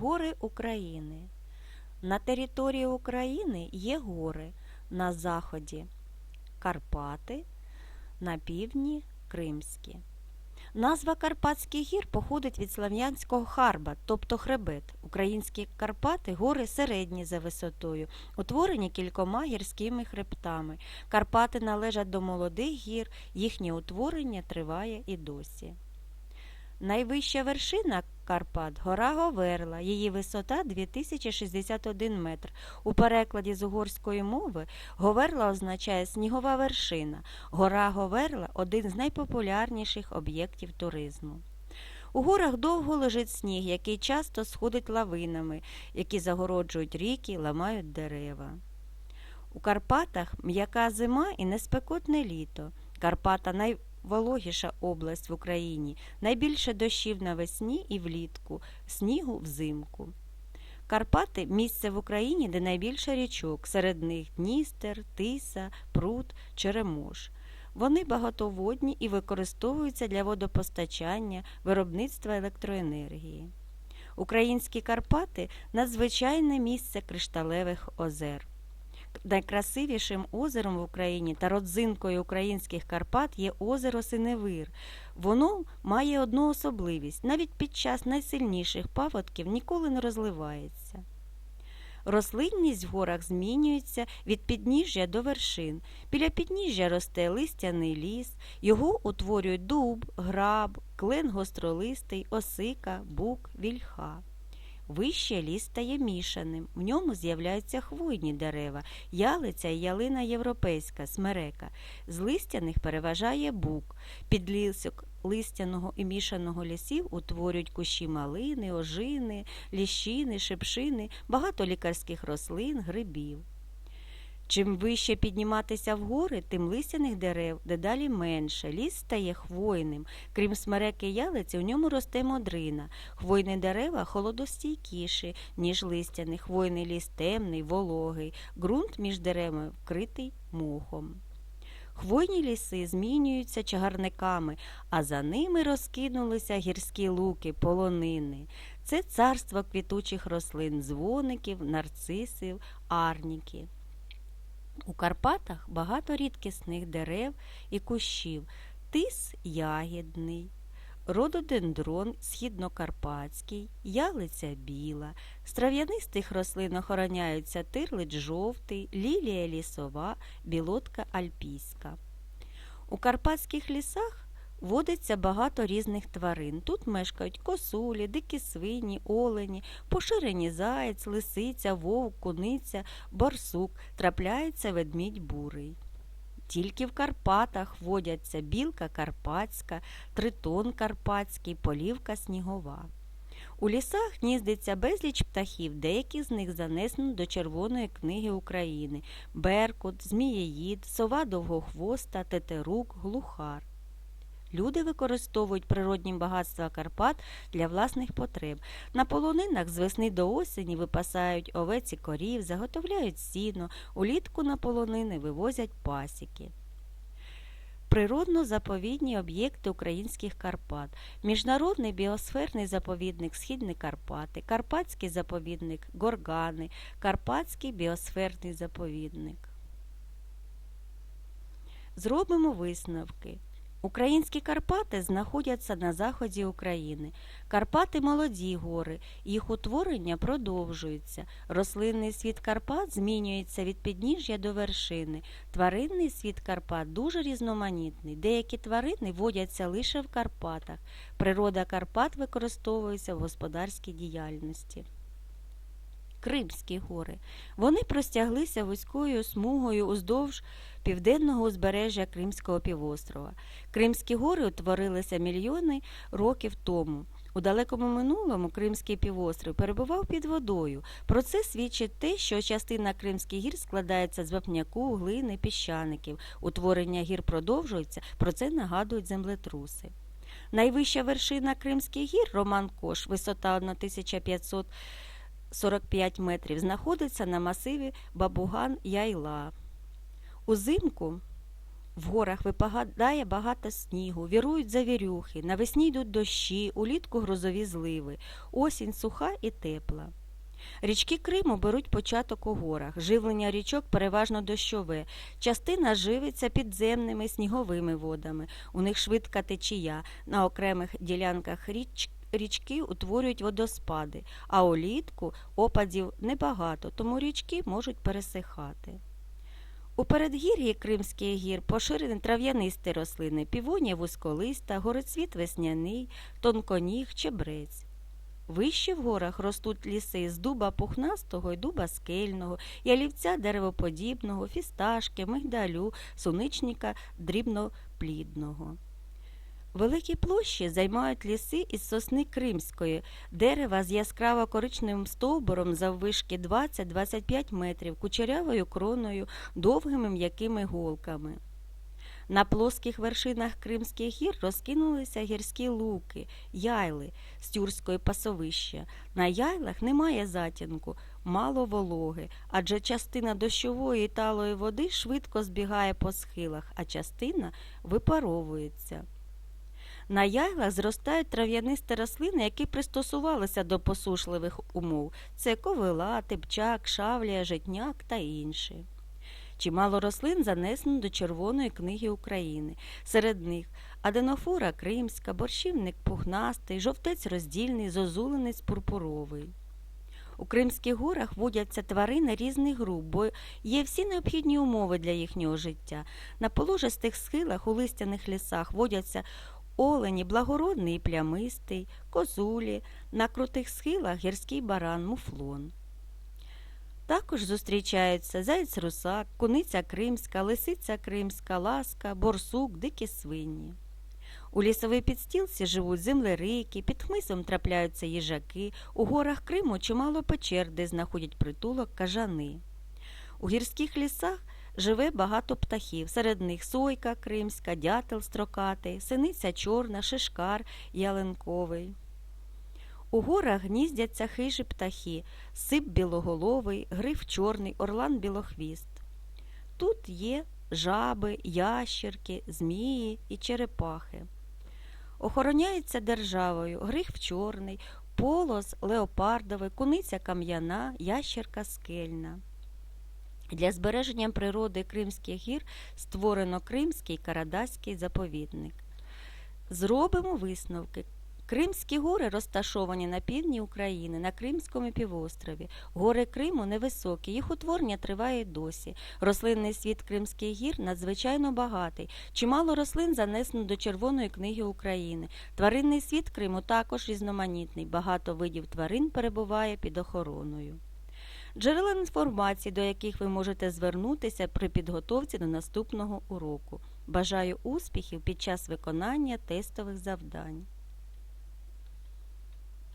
Гори України. На території України є гори на заході Карпати, на півдні Кримські. Назва Карпатських гір походить від слав'янського харба, тобто хребет. Українські Карпати гори середні за висотою, утворені кількома гірськими хребтами. Карпати належать до молодих гір, їхнє утворення триває і досі. Найвища вершина Карпат гора Говерла. Її висота 2061 метр. У перекладі з угорської мови Говерла означає снігова вершина. Гора Говерла один з найпопулярніших об'єктів туризму. У горах довго лежить сніг, який часто сходить лавинами, які загороджують ріки, ламають дерева. У Карпатах м'яка зима і неспекотне літо. Карпата найвологіша область в Україні, найбільше дощів навесні і влітку, снігу взимку. Карпати місце в Україні, де найбільше річок, серед них Дністер, Тиса, Прут, Черемош. Вони багатоводні і використовуються для водопостачання, виробництва електроенергії. Українські Карпати надзвичайне місце кришталевих озер. Найкрасивішим озером в Україні та родзинкою українських Карпат є озеро Синевир. Воно має одну особливість навіть під час найсильніших паводків ніколи не розливається. Рослинність в горах змінюється від підніжжя до вершин. Біля підніжжя росте листяний ліс, його утворюють дуб, граб, клен гостролистий, осика, бук, вільха. Вище ліс стає мішаним, в ньому з'являються хвойні дерева, ялиця і ялина європейська, смерека. З листяних переважає бук. Підлісок листяного і мішаного лісів утворюють кущі малини, ожини, ліщини, шипшини, багато лікарських рослин, грибів. Чим вище підніматися в гори, тим листяних дерев дедалі менше. Ліс стає хвойним. Крім смереки ялиці, у ньому росте модрина. Хвойні дерева холодостійкіші, ніж листяний. Хвойний ліс темний, вологий. Ґрунт між деревами вкритий мохом. Хвойні ліси змінюються чагарниками, а за ними розкинулися гірські луки, полонини. Це царство квітучих рослин, дзвоників, нарцисів, арніки. У Карпатах багато рідкісних дерев і кущів, тис ягідний, рододендрон східнокарпатський, ялиця біла, з трав'янистих рослин охороняються тирлич жовтий, лілія лісова, білотка альпійська. У карпатських лісах водиться багато різних тварин. Тут мешкають косулі, дикі свині, олені, поширені заєць, лисиця, вовк, куниця, барсук, трапляється ведмідь бурий. Тільки в Карпатах водяться білка карпатська, тритон карпатський, полівка снігова. У лісах гніздиться безліч птахів, деякі з них занесено до Червоної книги України беркут, змієїд, сова довгохвоста, тетерук, глухар. Люди використовують природні багатства Карпат для власних потреб. На полонинах з весни до осені випасають овець і корів, заготовляють сіно, улітку на полонини вивозять пасіки. Природно-заповідні об'єкти українських Карпат, Міжнародний біосферний заповідник Східні Карпати, Карпатський заповідник Горгани, Карпатський біосферний заповідник. Зробимо висновки. Українські Карпати знаходяться на заході України. Карпати молоді гори, їх утворення продовжується. Рослинний світ Карпат змінюється від підніжжя до вершини. Тваринний світ Карпат дуже різноманітний. Деякі тварини водяться лише в Карпатах. Природа Карпат використовується в господарській діяльності. Кримські гори. Вони простяглися вузькою смугою уздовж південного узбережжя Кримського півострова. Кримські гори утворилися мільйони років тому. У далекому минулому Кримський півострів перебував під водою. Про це свідчить те, що частина Кримських гір складається з вапняку, глини, піщаників. Утворення гір продовжується, про це нагадують землетруси. Найвища вершина Кримських гір Роман Кош, висота 1500 45 метрів, знаходиться на масиві Бабуган Яйла. Узимку В горах випадає багато снігу, вірують завірюхи, навесні йдуть дощі, улітку грозові зливи, осінь суха і тепла. Річки Криму беруть початок у горах. Живлення річок переважно дощове. Частина живиться підземними сніговими водами. У них швидка течія. На окремих ділянках річ... річки утворюють водоспади, а улітку опадів небагато, тому річки можуть пересихати. У передгір'ї Кримських гір поширені трав'янисті рослини, півонія вузьколиста, горецвіт весняний, тонконіг, чебрець. Вище в горах ростуть ліси з дуба пухнастого і дуба скельного, ялівця деревоподібного, фісташки, мигдалю, суничника дрібноплідного. Великі площі займають ліси із сосни кримської, дерева з яскраво коричневим стовбуром заввишки 20-25 метрів, кучерявою кроною, довгими м'якими голками. На плоских вершинах Кримських гір розкинулися гірські луки, яйли з тюрської пасовища. На яйлах немає затінку, мало вологи, адже частина дощової і талої води швидко збігає по схилах, а частина випаровується. На яйлах зростають трав'янисті рослини, які пристосувалися до посушливих умов. Це ковила, типчак, шавлія, житняк та інші. Чимало рослин занесено до Червоної книги України. Серед них аденофора кримська, борщівник пухнастий, жовтець роздільний, зозуленець пурпуровий. У Кримських горах водяться тварини різних груп, бо є всі необхідні умови для їхнього життя. На положистих схилах у листяних лісах водяться олені, благородний і плямистий, козулі, на крутих схилах гірський баран, муфлон. Також зустрічаються заєць русак, куниця кримська, лисиця кримська, ласка, борсук, дикі свині. У лісовій підстілці живуть землерики, під хмисом трапляються їжаки, у горах Криму чимало печер, де знаходять притулок кажани. У гірських лісах живе багато птахів, серед них сойка кримська, дятел строкатий, синиця чорна, шишкар ялинковий. У горах гніздяться хижі птахи, сип білоголовий, гриф чорний, орлан білохвіст. Тут є жаби, ящерки, змії і черепахи. Охороняється державою гриф чорний, полос леопардовий, куниця кам'яна, ящерка скельна. Для збереження природи Кримських гір створено Кримський Карадаський заповідник. Зробимо висновки. Кримські гори розташовані на півдні України, на Кримському півострові. Гори Криму невисокі, їх утворення триває досі. Рослинний світ Кримських гір надзвичайно багатий. Чимало рослин занесено до Червоної книги України. Тваринний світ Криму також різноманітний. Багато видів тварин перебуває під охороною. Джерела інформації, до яких ви можете звернутися при підготовці до наступного уроку. Бажаю успіхів під час виконання тестових завдань.